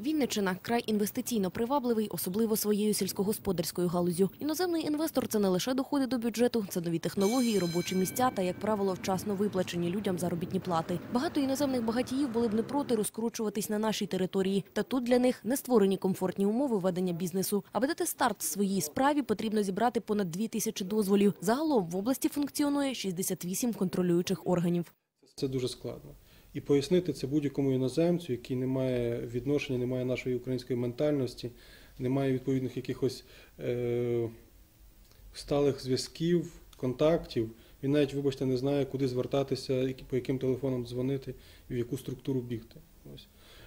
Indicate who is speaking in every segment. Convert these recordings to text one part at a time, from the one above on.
Speaker 1: Вінниччина – край інвестиційно привабливий, особливо своєю сільськогосподарською галузю. Іноземний інвестор – це не лише доходи до бюджету, це нові технології, робочі місця та, як правило, вчасно виплачені людям заробітні плати. Багато іноземних багатіїв були б не проти розкручуватись на нашій території. Та тут для них не створені комфортні умови ведення бізнесу. Аби дати старт своїй справі, потрібно зібрати понад дві тисячі дозволів. Загалом в області функціонує 68 контролюючих органів.
Speaker 2: Це дуже складно. І пояснити це будь-якому іноземцю, який не має відношення, не має нашої української ментальності, не має відповідних якихось е, сталих зв'язків, контактів. Він навіть, вибачте, не знає, куди звертатися, по яким телефонам дзвонити і в яку структуру бігти. Ось.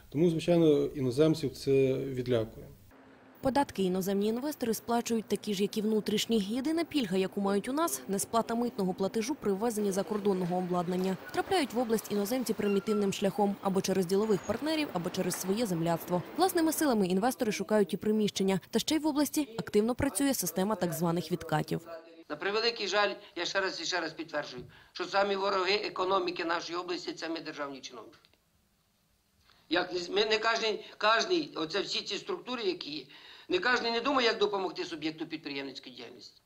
Speaker 2: Тому, звичайно, іноземців це відлякує.
Speaker 1: Податки іноземні інвестори сплачують такі ж, як і внутрішні. Єдина пільга, яку мають у нас, несплата митного платежу при ввезенні закордонного обладнання. Втрапляють в область іноземці примітивним шляхом або через ділових партнерів, або через своє земляцтво. Власними силами інвестори шукають і приміщення. Та ще й в області активно працює система так званих відкатів.
Speaker 3: На превеликий жаль, я ще раз і ще раз підтверджую, що самі вороги економіки нашої області це ми державні чиновники. Як не- кожен, кожний, оце всі ці структури, які є, не кожен не думає, як допомогти суб'єкту підприємницької діяльності.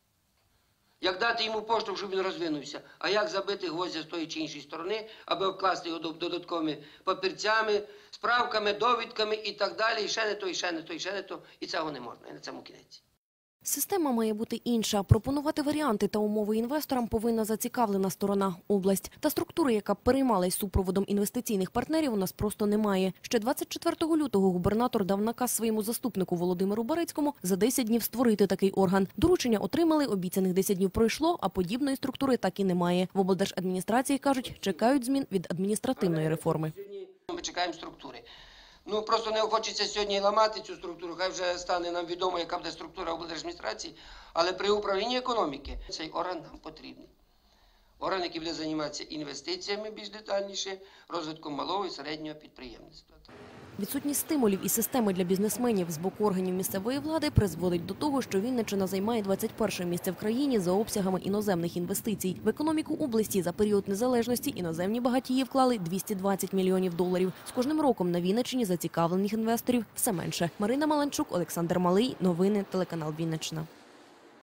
Speaker 3: Як дати йому поштовх, щоб він розвинувся, а як забити гвоздя з тої чи іншої сторони, аби обкласти його дод- додатковими папірцями, справками, довідками і так далі, і ще не то, і ще не то, і ще не то. І цього не можна, і на цьому кінець.
Speaker 1: Система має бути інша. Пропонувати варіанти та умови інвесторам повинна зацікавлена сторона – область. Та структури, яка переймалась супроводом інвестиційних партнерів, у нас просто немає. Ще 24 лютого губернатор дав наказ своєму заступнику Володимиру Барецькому за 10 днів створити такий орган. Доручення отримали, обіцяних 10 днів пройшло, а подібної структури так і немає. В облдержадміністрації кажуть, чекають змін від адміністративної реформи.
Speaker 3: Ми чекаємо структури. Ну просто не хочеться сьогодні ламати цю структуру. Хай вже стане нам відомо, яка буде структура облдержадміністрації. Але при управлінні економіки цей орган нам потрібний. Орган, який буде займатися інвестиціями більш детальніше, розвитком малого і середнього підприємництва.
Speaker 1: Відсутність стимулів і системи для бізнесменів з боку органів місцевої влади призводить до того, що Вінниччина займає 21 місце в країні за обсягами іноземних інвестицій. В економіку області за період незалежності іноземні багатії вклали 220 мільйонів доларів. З кожним роком на Вінниччині зацікавлених інвесторів все менше. Марина Маланчук, Олександр Малий. Новини телеканал Вінниччина.